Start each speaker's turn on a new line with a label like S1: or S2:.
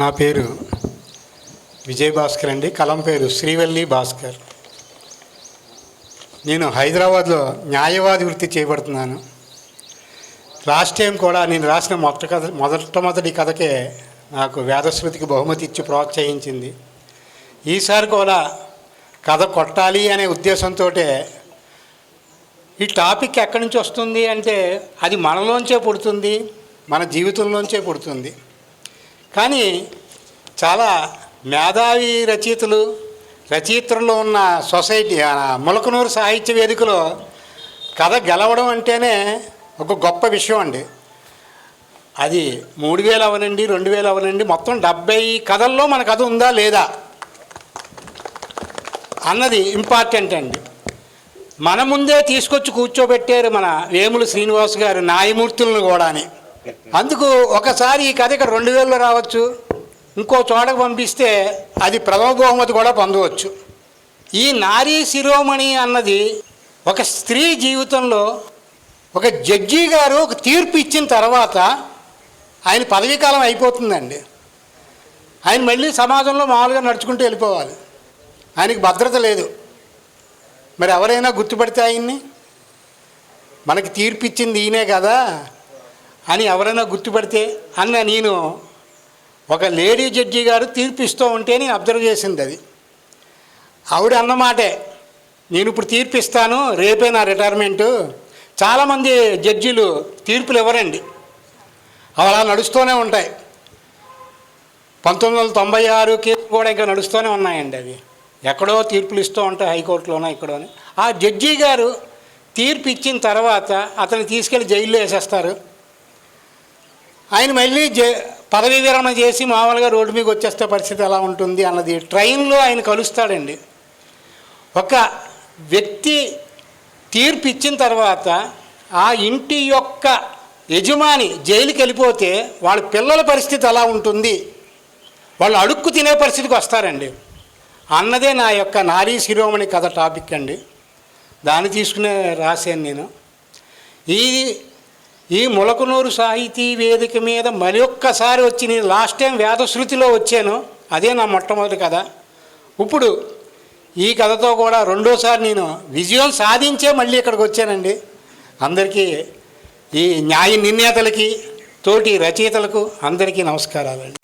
S1: నా పేరు విజయ్ భాస్కర్ అండి. కలం పేరు శ్రీవల్లి భాస్కర్. నేను హైదరాబాద్లో న్యాయవాది వృత్తి చేయబడుతున్నాను. లాస్ట్ టైం కూడా నేను రాసిన మొట్ట కథ మొదటమొదటి కథకే నాకు వేదశ్రుతికి బహుమతి ఇచ్చి ప్రోత్సహించింది. ఈసారి కూడా కథ కొట్టాలి అనే ఉద్దేశంతో ఈ టాపిక్ ఎక్కడి నుంచి వస్తుంది అంటే అది మనలోంచే పుడుతుంది మన జీవితంలోంచే పుడుతుంది. కానీ చాలా మేధావి రచయితలు రచయిత్రుల్లో ఉన్న సొసైటీ ములకనూరు సాహిత్య వేదికలో కథ గెలవడం అంటేనే ఒక గొప్ప విషయం అండి. అది మూడు వేలు అవనండి రెండు వేలు అవనండి మొత్తం డెబ్బై కథల్లో మన కథ ఉందా లేదా అన్నది ఇంపార్టెంట్ అండి. మన ముందే తీసుకొచ్చి కూర్చోబెట్టారు మన వేములు శ్రీనివాస్ గారు న్యాయమూర్తులను కూడాని. అందుకు ఒకసారి ఈ కథ ఇక్కడ రెండు వేలలో రావచ్చు. ఇంకో చోటకు పంపిస్తే అది ప్రథమ బహుమతి కూడా పొందవచ్చు. ఈ నారీ శిరోమణి అన్నది ఒక స్త్రీ జీవితంలో ఒక జడ్జి గారు ఒక తీర్పు ఇచ్చిన తర్వాత ఆయన పదవీకాలం అయిపోతుందండి. ఆయన మళ్ళీ సమాజంలో మామూలుగా నడుచుకుంటూ వెళ్ళిపోవాలి. ఆయనకి భద్రత లేదు. మరి ఎవరైనా గుర్తుపడితే ఆయన్ని? మనకి తీర్పు ఇచ్చింది ఈయనే కదా. అని ఎవరైనా గుర్తుపడితే అన్న నేను ఒక లేడీ జడ్జి గారు తీర్పు ఇస్తూ ఉంటే నేను అబ్జర్వ్ చేసింది అది. ఆవిడ అన్నమాటే నేను ఇప్పుడు తీర్పు ఇస్తాను రేపే నా రిటైర్మెంటు. చాలామంది జడ్జీలు తీర్పులు ఇవ్వరండి. అవి అలా నడుస్తూనే ఉంటాయి. పంతొమ్మిది వందల తొంభై ఆరు కేసు కూడా ఇంకా నడుస్తూనే ఉన్నాయండి అవి. ఎక్కడో తీర్పులు ఇస్తూ ఉంటాయి హైకోర్టులోనో ఇక్కడోనే ఆ జడ్జి గారు తీర్పు ఇచ్చిన తర్వాత అతన్ని తీసుకెళ్ళి జైల్లో వేసేస్తారు. ఆయన మళ్ళీ జే పదవీ విరమణ చేసి మామూలుగా రోడ్డు మీద వచ్చేస్తే పరిస్థితి ఎలా ఉంటుంది అన్నది ట్రైన్లో ఆయన కలుస్తాడండి. ఒక వ్యక్తి తీర్పు ఇచ్చిన తర్వాత ఆ ఇంటి యొక్క యజమాని జైలుకి వెళ్ళిపోతే వాళ్ళ పిల్లల పరిస్థితి ఎలా ఉంటుంది? వాళ్ళు అడుక్కు తినే పరిస్థితికి వస్తారండి. అన్నదే నా యొక్క నారీ శిరోమణి కథ టాపిక్ అండి. దాన్ని తీసుకునే రాశాను నేను. ఈ ఈ ములకనూరు సాహితీ వేదిక మీద మరి ఒక్కసారి వచ్చి నేను లాస్ట్ టైం వేదశృతిలో వచ్చాను. అదే నా మొట్టమొదటి కథ. ఇప్పుడు ఈ కథతో కూడా రెండోసారి నేను విజయం సాధించే మళ్ళీ ఇక్కడికి వచ్చానండి. అందరికీ ఈ న్యాయ నిర్ణేతలకి తోటి రచయితలకు అందరికీ నమస్కారాలండి.